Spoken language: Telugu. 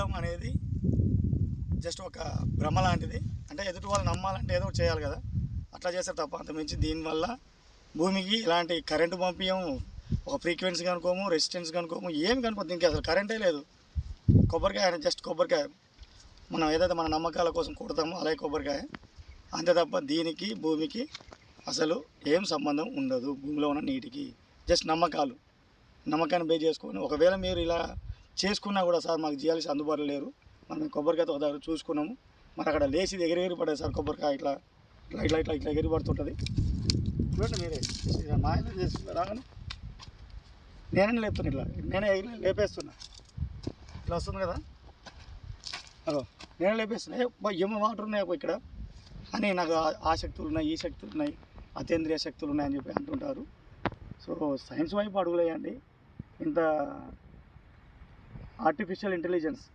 అనేది జస్ట్ ఒక భ్రమ లాంటిది. అంటే ఎదుటి వాళ్ళు నమ్మాలంటే ఏదో ఒకటి చేయాలి కదా. అట్లా చేస్తారు తప్ప అంత మించి దీనివల్ల భూమికి ఇలాంటి కరెంటు పంపించం ఒక ఫ్రీక్వెన్సీ కనుకోము రెసిస్టెన్స్ కనుకోము ఏం కనుకో దీనికి అసలు కరెంటే లేదు. కొబ్బరికాయ జస్ట్ కొబ్బరికాయ. మనం ఏదైతే మన నమ్మకాల కోసం కొడతామో అలాగే కొబ్బరికాయ. అంతే తప్ప దీనికి భూమికి అసలు ఏం సంబంధం ఉండదు భూమిలో ఉన్న నీటికి. జస్ట్ నమ్మకాలు. నమ్మకాన్ని బేస్ చేసుకొని ఒకవేళ మీరు ఇలా చేసుకున్నా కూడా సార్ మాకు జియాలిసి అందుబాటులో లేరు. మనం కొబ్బరికాయతో ఒక దగ్గర చూసుకున్నాము. మరి అక్కడ లేచి ఎగిరి ఎగిరి పడేది సార్ కొబ్బరికాయ ఇట్లా ఇట్లా ఇట్లా ఇట్లా ఇట్లా ఎగిరి పడుతుంటుంది. చూడండి మీరే. మా ఆయన చేసి రాగానే నేనే లేపుతున్నా ఇట్లా. నేనే ఎగిరి లేపేస్తున్నా. ఇట్లా వస్తుంది కదా? అదో నేనే లేపేస్తున్నా. ఏమో వాటర్ ఉన్నాయి ఇక్కడ. అని నాకు ఆ- ఆ శక్తులు ఉన్నాయి ఈ శక్తులు ఉన్నాయి అతీంద్రియ శక్తులు ఉన్నాయని చెప్పి అంటుంటారు. సో సైన్స్ వైపు అడుగులేయండి ఇంత artificial intelligence.